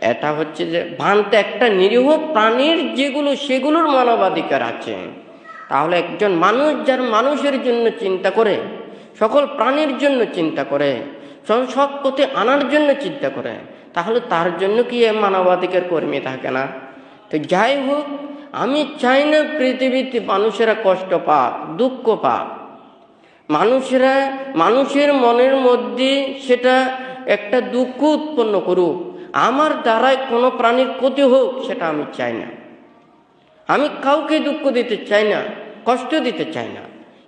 এটা হচ্ছে যে ভান্তে একটা নিরীহ প্রাণীর যেগুলো, সেগুলোর মানবাধিকার আছে। তাহলে একজন মানুষ যার মানুষের জন্য চিন্তা করে, সকল প্রাণীর জন্য চিন্তা করে, সব পথে আনার জন্য চিন্তা করে, তাহলে তার জন্য কি মানবাধিকার কর্মী থাকে না? তো যাই হোক, আমি চাই না পৃথিবীতে মানুষেরা কষ্ট পাক, দুঃখ পাক। মানুষেরা, মানুষের মনের মধ্যে সেটা একটা দুঃখ উৎপন্ন করুক। আমার দ্বারায় কোনো প্রাণীর ক্ষতি হোক, সেটা আমি চাই না। আমি কাউকে দুঃখ দিতে চাই না, কষ্ট দিতে চাই না।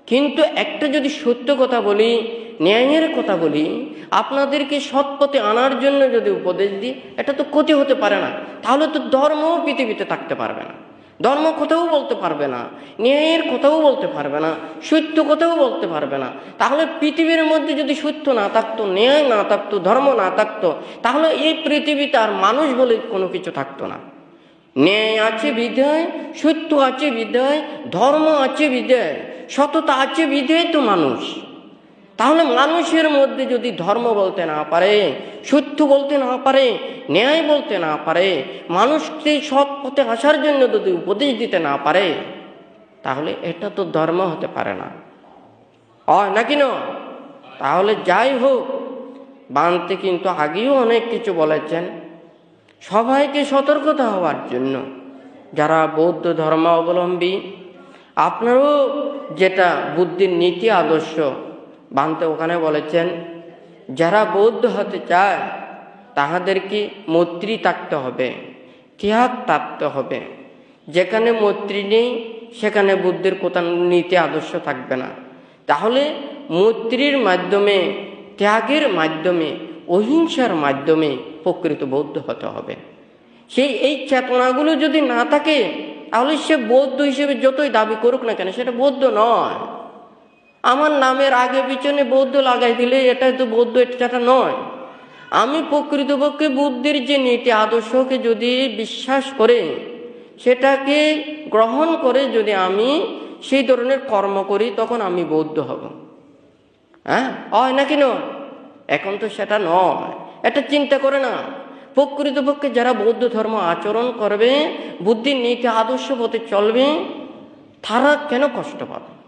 কিন্তু একটা যদি সত্য কথা বলি, ন্যায়ের কথা বলি, আপনাদেরকে সৎ পথে আনার জন্য যদি উপদেশ দিই, এটা তো ক্ষতি হতে পারে না। তাহলে তো ধর্মও পৃথিবীতে থাকতে পারবে না। ধর্ম কথাও বলতে পারবে না, ন্যায়ের কথাও বলতে পারবে না, সত্য কথাও বলতে পারবে না। তাহলে পৃথিবীর মধ্যে যদি সত্য না থাকতো, ন্যায় না থাকতো, ধর্ম না থাকতো, তাহলে এই পৃথিবীতে আর মানুষ বলে কোনো কিছু থাকতো না। ন্যায় আছে বিধায়, সত্য আছে বিধায়, ধর্ম আছে বিধায়, সততা আছে বিধায় তো মানুষ। তাহলে মানুষের মধ্যে যদি ধর্ম বলতে না পারে, সত্য বলতে না পারে, ন্যায় বলতে না পারে, মানুষকে সৎ পথে আসার জন্য যদি উপদেশ দিতে না পারে, তাহলে এটা তো ধর্ম হতে পারে না। হয় নাকি না? তাহলে যাই হোক, বানতে কিন্তু আগেও অনেক কিছু বলেছেন। সবাইকে সতর্কতা হওয়ার জন্য, যারা বৌদ্ধ ধর্মাবলম্বী, আপনারও যেটা বুদ্ধির নীতি, আদর্শ বানতে ওখানে বলেছেন, যারা বৌদ্ধ হতে চায়, তাহাদেরকে মৈত্রী থাকতে হবে ত্যাগ থাকতে হবে। যেখানে মৈত্রী নেই, সেখানে বুদ্ধের কোথাও নীতি আদর্শ থাকবে না। তাহলে মৈত্রীর মাধ্যমে, ত্যাগের মাধ্যমে, অহিংসার মাধ্যমে প্রকৃত বৌদ্ধ হতে হবে। সেই এই চেতনাগুলো যদি না থাকে, তাহলে সে বৌদ্ধ হিসেবে যতই দাবি করুক না কেন, সেটা বৌদ্ধ নয়। আমার নামের আগে পিছনে বৌদ্ধ লাগাই দিলে এটাই তো বৌদ্ধ, এটা নয়। আমি প্রকৃতপক্ষে বুদ্ধির যে নীতি আদর্শকে যদি বিশ্বাস করে, সেটাকে গ্রহণ করে যদি আমি সেই ধরনের কর্ম করি, তখন আমি বৌদ্ধ হব। হ্যাঁ? হয় নাকি নয়? এখন তো সেটা নয়। এটা চিন্তা করে না। প্রকৃতপক্ষে যারা বৌদ্ধ ধর্ম আচরণ করবে, বুদ্ধির নীতি আদর্শ পথে চলবে, তারা কেন কষ্ট পাবে?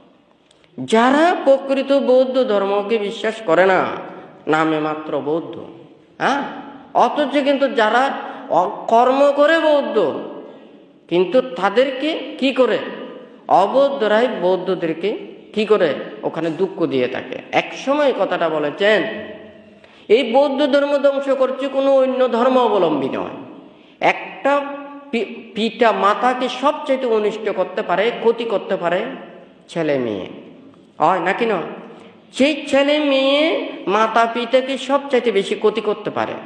যারা প্রকৃত বৌদ্ধ ধর্মকে বিশ্বাস করে না, নামে মাত্র বৌদ্ধ হ্যাঁ? অথচ কিন্তু যারা কর্ম করে বৌদ্ধ, কিন্তু তাদেরকে কি করে? অবৌদ্ধরাই বৌদ্ধদেরকে কি করে? ওখানে দুঃখ দিয়ে থাকে। এক সময় কথাটা বলেছেন, এই বৌদ্ধ ধর্ম ধ্বংস করছে কোনো অন্য ধর্ম অবলম্বী নয়। একটা পিতা মাতাকে সবচেয়ে অনিষ্ট করতে পারে, ক্ষতি করতে পারে ছেলে মেয়ে। হয় নাকি নয় সেই ছেলে মেয়ে মাতা পিতাকে সবচাইতে বেশি ক্ষতি করতে পারে।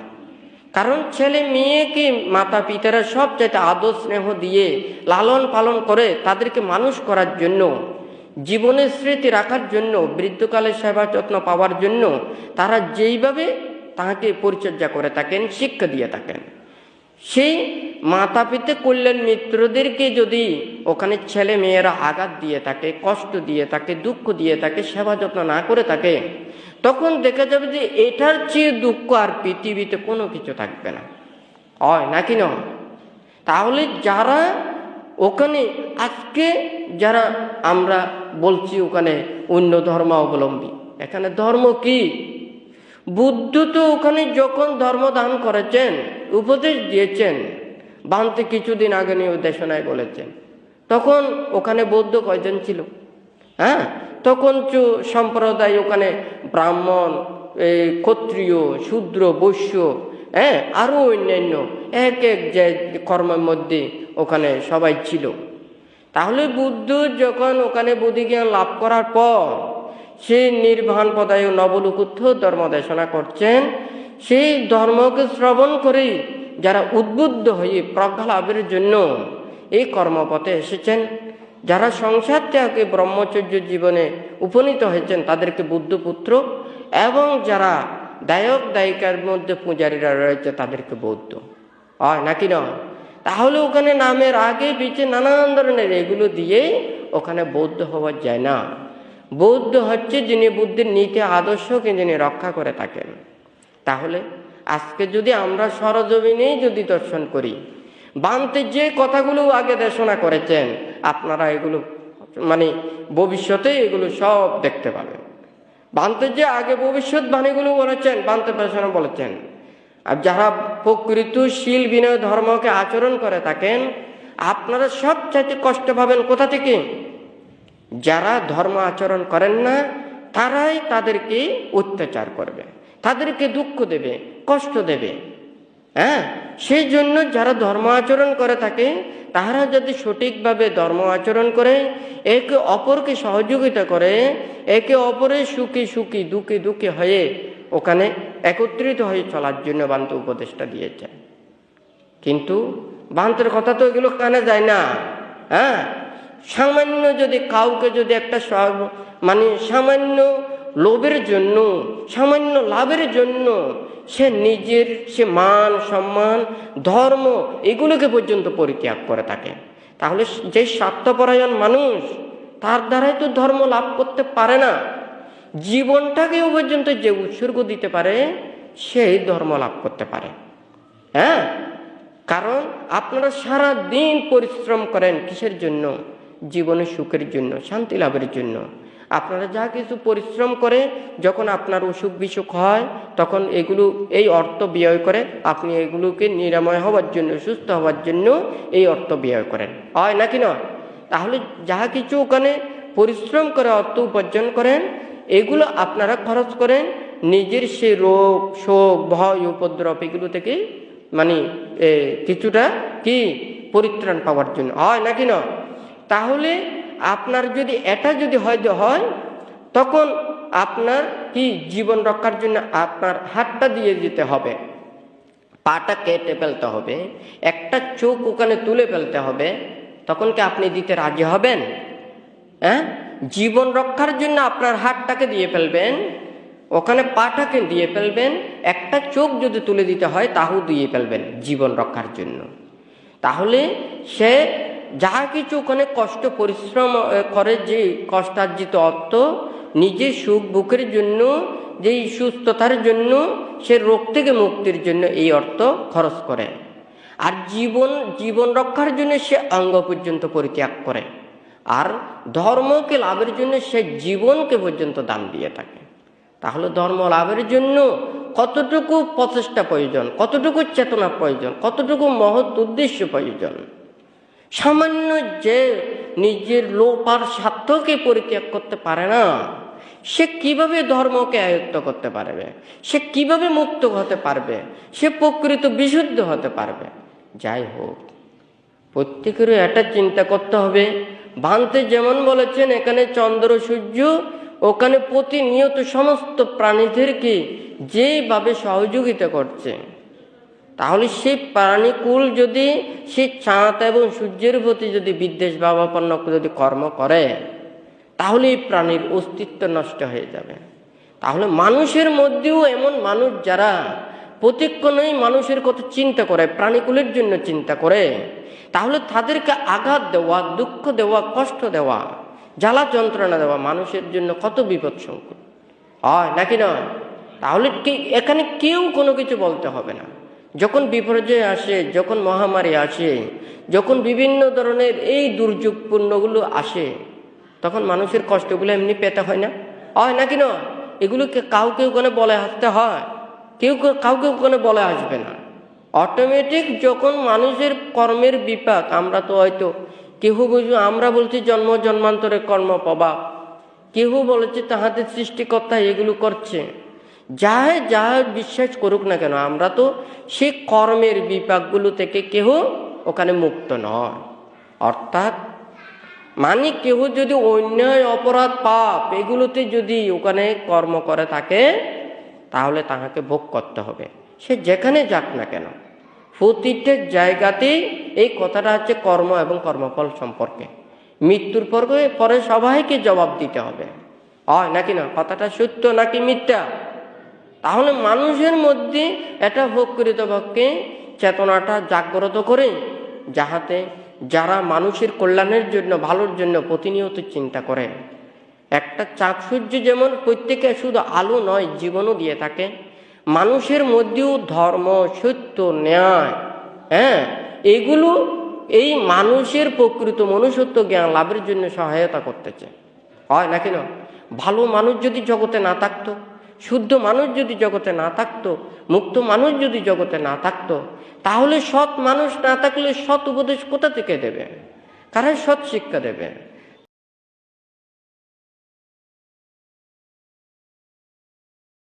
কারণ ছেলে মেয়েকে মাতা পিতারা সবচাইতে আদর স্নেহ দিয়ে লালন পালন করে তাদেরকে মানুষ করার জন্য, জীবনের স্মৃতি রাখার জন্য, বৃদ্ধকালের সেবা যত্ন পাওয়ার জন্য তারা যেইভাবে তাহাকে পরিচর্যা করে থাকেন, শিক্ষা দিয়ে থাকেন। সেই মাতা পিতা কল্যাণ মিত্রদেরকে যদি ওখানে ছেলে মেয়েরা আঘাত দিয়ে থাকে, কষ্ট দিয়ে থাকে, দুঃখ দিয়ে থাকে, সেবা যত্ন না করে থাকে, তখন দেখা যাবে যে এটার চেয়ে দুঃখ আর পৃথিবীতে কোনো কিছু থাকবে না। হয় নাকি নয় তাহলে যারা ওখানে, আজকে যারা আমরা বলছি ওখানে অন্য ধর্ম অবলম্বী এখানে ধর্ম কি? বুদ্ধ তো ওখানে যখন ধর্ম দান করেছেন উপদেশ দিয়েছেন। বানতে কিছুদিন আগে নিয়ে দেশনায় বলেছেন। তখন ওখানে বৌদ্ধ কয়জন ছিল? হ্যাঁ? তখন চু সম্প্রদায় ওখানে ব্রাহ্মণ এই ক্ষত্রিয়, শূদ্র, বৈশ্য হ্যাঁ? আরও অন্যান্য এক এক যে কর্মের মধ্যে ওখানে সবাই ছিল। তাহলে বুদ্ধ যখন ওখানে বুদ্ধিজ্ঞান লাভ করার পর সে নির্বাণ পদায় নবলোকুত্থ ধর্ম দেশনা করছেন। সেই ধর্মকে শ্রবণ করেই যারা উদ্বুদ্ধ হয়ে প্রজ্ঞা লাভের জন্য এই কর্মপথে এসেছেন, যারা সংসার ত্যাগে ব্রহ্মচর্য জীবনে উপনীত হয়েছেন তাদেরকে বুদ্ধপুত্র এবং যারা দায়ক দায়িকার মধ্যে পূজারীরা রয়েছে তাদেরকে বৌদ্ধ। হয় নাকি নয়? তাহলে ওখানে নামের আগে পিছে নানান ধরনের এগুলো দিয়ে ওখানে বৌদ্ধ হওয়া যায় না। বৌদ্ধ হচ্ছে যিনি বুদ্ধির নীতি, আদর্শকে যিনি রক্ষা করে থাকেন। তাহলে আজকে যদি আমরা সরজমিনেই যদি দর্শন করি, বানতে যে কথাগুলো আগে দেশনা করেছেন, আপনারা এগুলো মানে ভবিষ্যতে এগুলো সব দেখতে পাবেন। বানতে যে আগে ভবিষ্যৎ ভবিষ্যৎবাণীগুলো বলেছেন, বানতে পেছনে বলেছেন। আর যারা প্রকৃত শীল বিনয় ধর্মকে আচরণ করে থাকেন, আপনারা সব চাইতে কষ্ট পাবেন কোথা থেকে? যারা ধর্ম আচরণ করেন না, তারাই তাদেরকে অত্যাচার করবে। তাদেরকে দুঃখ দেবে, কষ্ট দেবে। হ্যাঁ? সেই জন্য যারা ধর্ম আচরণ করে থাকে, তাহারা যদি সঠিকভাবে ধর্ম আচরণ করে, একে অপরকে সহযোগিতা করে, একে অপরের সুখী সুখী, দুঃখী দুঃখী হয়ে ওখানে একত্রিত হয়ে চলার জন্য বান্ত উপদেশটা দিয়েছে। কিন্তু বান্তের কথা তো এগুলো কানে যায় না। হ্যাঁ? সামান্য যদি কাউকে যদি একটা মানে সামান্য লোভের জন্য, সামান্য লাভের জন্য সে নিজের, সে মান, সম্মান, ধর্ম এগুলোকে পর্যন্ত পরিত্যাগ করে থাকে। তাহলে যে স্বার্থপরায়ণ মানুষ, তার দ্বারাই তো ধর্ম লাভ করতে পারে না। জীবনটাকেও পর্যন্ত যে উৎসর্গ দিতে পারে, সেই ধর্ম লাভ করতে পারে। হ্যাঁ? কারণ আপনারা সারা দিন পরিশ্রম করেন কিসের জন্য? জীবনের সুখের জন্য, শান্তি লাভের জন্য। আপনারা যা কিছু পরিশ্রম করে যখন আপনার অসুখ বিসুখ হয়, তখন এগুলো, এই অর্থ ব্যয় করে আপনি এগুলোকে নিরাময় হওয়ার জন্য, সুস্থ হওয়ার জন্য এই অর্থ ব্যয় করেন। হয় নাকি নয় তাহলে যা কিছু ওখানে পরিশ্রম করে, অর্থ উপার্জন করেন, এগুলো আপনারা খরচ করেন, নিজের সেই রোগ, শোক, ভয়, উপদ্রব এগুলো থেকে মানে কিছুটা কি পরিত্রাণ পাওয়ার জন্য। হয় নাকি না? তাহলে আপনার যদি, এটা যদি হয়তো হয়, তখন আপনার কি জীবন রক্ষার জন্য আপনার হাতটা দিয়ে দিতে হবে। পাটা কেটে ফেলতে হবে, একটা চোখ ওখানে তুলে ফেলতে হবে, তখন কি আপনি দিতে রাজি হবেন? হ্যাঁ? জীবন রক্ষার জন্য আপনার হাতটাকে দিয়ে ফেলবেন, ওখানে পাটাকে দিয়ে ফেলবেন, একটা চোখ যদি তুলে দিতে হয় তাও দিয়ে ফেলবেন জীবন রক্ষার জন্য। তাহলে সে যা কিছু ওখানে কষ্ট, পরিশ্রম করে যে কষ্টার্জিত অর্থ নিজের সুখ বুকের জন্য, যেই সুস্থতার জন্য, সে রোগ থেকে মুক্তির জন্য এই অর্থ খরচ করে। আর জীবন জীবন রক্ষার জন্য সে অঙ্গ পর্যন্ত পরিত্যাগ করে। আর ধর্মকে লাভের জন্য সে জীবনকে পর্যন্ত দান দিয়ে থাকে। তাহলে ধর্ম লাভের জন্য কতটুকু প্রচেষ্টা প্রয়োজন, কতটুকু চেতনা প্রয়োজন, কতটুকু মহৎ উদ্দেশ্য প্রয়োজন? সামান্য যে নিজের লোপ আর স্বার্থকে পরিত্যাগ করতে পারে না, সে কীভাবে ধর্মকে আয়ত্ত করতে পারবে? সে কীভাবে মুক্ত হতে পারবে? সে প্রকৃত বিশুদ্ধ হতে পারবে? যাই হোক প্রত্যেকেরও এটা চিন্তা করতে হবে। ভান্তে যেমন বলেছেন, এখানে চন্দ্র, সূর্য, ওখানে প্রতিনিয়ত সমস্ত প্রাণীদেরকে যেভাবে সহযোগিতা করছে তাহলে সেই প্রাণীকুল যদি, সেই চাঁদ এবং সূর্যের প্রতি যদি বিদ্বেষ ভাবাপন্ন যদি কর্ম করে, তাহলে এই প্রাণীর অস্তিত্ব নষ্ট হয়ে যাবে। তাহলে মানুষের মধ্যেও এমন মানুষ যারা প্রতিক্ষণেই মানুষের কথা চিন্তা করে, প্রাণীকুলের জন্য চিন্তা করে, তাহলে তাদেরকে আঘাত দেওয়া, দুঃখ দেওয়া, কষ্ট দেওয়া, জ্বালা যন্ত্রণা দেওয়া মানুষের জন্য কত বিপদ সংকুল। হয় নাকি নয়? তাহলে এখানে কেউ কোনো কিছু বলতে হবে না। যখন বিপর্যয় আসে, যখন মহামারী আসে, যখন বিভিন্ন ধরনের এই দুর্যোগপূর্ণগুলো আসে, তখন মানুষের কষ্টগুলো এমনি পেতে হয় না। হয় না? এগুলোকে কাউকে ওখানে বলে আসতে হয়। কেউ কেউ- কাউকে ওখানে বলে আসবে না। অটোমেটিক যখন মানুষের কর্মের বিপাক, আমরা তো হয়তো কেহ বুঝব, আমরা বলছি জন্ম জন্মান্তরের কর্ম প্রভাব। কেহ বলেছে তাহাদের সৃষ্টিকর্তা এগুলো করছে। যাই যা বিশ্বাস করুক না কেন, আমরা তো সে কর্মের বিপাকগুলো থেকে কেহ ওখানে মুক্ত নয়। অর্থাৎ মানে কেউ যদি অন্যায়, অপরাধ, পাপ এগুলোতে যদি ওখানে কর্ম করে থাকে, তাহলে তাহাকে ভোগ করতে হবে। সে যেখানে যাক না কেন, প্রতিটা জায়গাতেই এই কথাটা হচ্ছে কর্ম এবং কর্মফল সম্পর্কে। মৃত্যুর পরে পরে সবাইকে জবাব দিতে হবে। হয় নাকি না? কথাটা সত্য নাকি মিথ্যা? তাহলে মানুষের মধ্যে এটা প্রকৃতপক্ষে চেতনাটা জাগ্রত করে, যাহাতে যারা মানুষের কল্যাণের জন্য, ভালোর জন্য প্রতিনিয়ত চিন্তা করে। একটা চাক সূর্য যেমন প্রত্যেকে শুধু আলো নয়, জীবনও দিয়ে থাকে। মানুষের মধ্যেও ধর্ম, সত্য, ন্যায় হ্যাঁ এগুলো এই মানুষের প্রকৃত মনুষ্যত্ব জ্ঞান লাভের জন্য সহায়তা করতেছে। হয় নাকি না ভালো মানুষ যদি জগতে না থাকতো শুদ্ধ মানুষ যদি জগতে না থাকতো, মুক্ত মানুষ যদি জগতে না থাকতো, তাহলে সৎ মানুষ না থাকলে সৎ উপদেশ কোথা থেকে দেবে? কারা সৎ শিক্ষা দেবে।